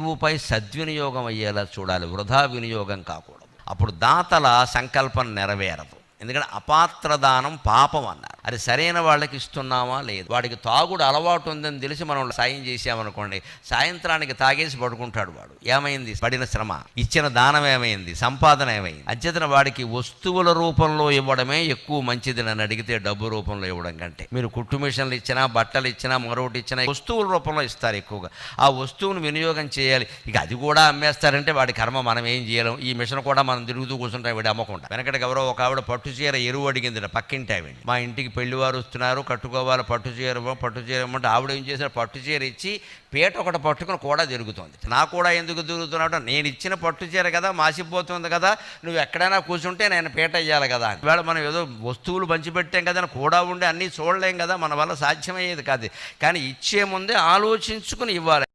గురువుపై సద్వినియోగం అయ్యేలా చూడాలి. వృధా వినియోగం కాకూడదు. అప్పుడు దాతల సంకల్పం నెరవేరదు. ఎందుకంటే అపాత్ర దానం పాపం అన్నారు. అది సరైన వాళ్ళకి ఇస్తున్నామా లేదు? వాడికి తాగుడు అలవాటు ఉందని తెలిసి మనం సాయం చేసామనుకోండి సాయంత్రానికి తాగేసి పడుకుంటాడు వాడు. ఏమైంది? పడిన శ్రమ. ఇచ్చిన దానం ఏమైంది? సంపాదన ఏమైంది? అంచేతన వాడికి వస్తువుల రూపంలో ఇవ్వడమే ఎక్కువ మంచిది నన్ను అడిగితే డబ్బు రూపంలో ఇవ్వడం కంటే. మీరు కుట్టు మిషన్లు ఇచ్చినా బట్టలు ఇచ్చినా మరొకటి ఇచ్చినా వస్తువుల రూపంలో ఇస్తారు ఎక్కువగా. ఆ వస్తువును వినియోగం చేయాలి. ఇక అది కూడా అమ్మేస్తారంటే వాడి కర్మ మనం ఏం చేయలేం. ఈ మిషన్ కూడా మనం తిరుగుతూ కూర్చుంటాం వీడి అమ్మకుండా. వెనకటి ఎవరో ఒక ఆవిడ పట్టు చీర ఎరువు అడిగింది పక్కింటి ఆవిడ మా ఇంటికి పెళ్ళివారు వస్తున్నారు కట్టుకోవాలి పట్టు చీర పట్టు చీర ఇవ్వమంటే ఆవిడ ఏం చేశారు? పట్టు చీర ఇచ్చి పీట ఒకటి పట్టుకుని కూడా తిరుగుతోంది. నా కూడా ఎందుకు తిరుగుతున్నాడు నేను ఇచ్చిన పట్టు చీర కదా మాసిపోతుంది కదా నువ్వు ఎక్కడైనా కూర్చుంటే నేను పీట ఇవ్వాలి కదా ఇవాళ మనం ఏదో వస్తువులు పంచిపెట్టాం కదా అని కూడా ఉండి అన్నీ చూడలేం కదా మన వల్ల సాధ్యమయ్యేది కాదు. కానీ ఇచ్చే ముందే ఆలోచించుకుని ఇవ్వాలి.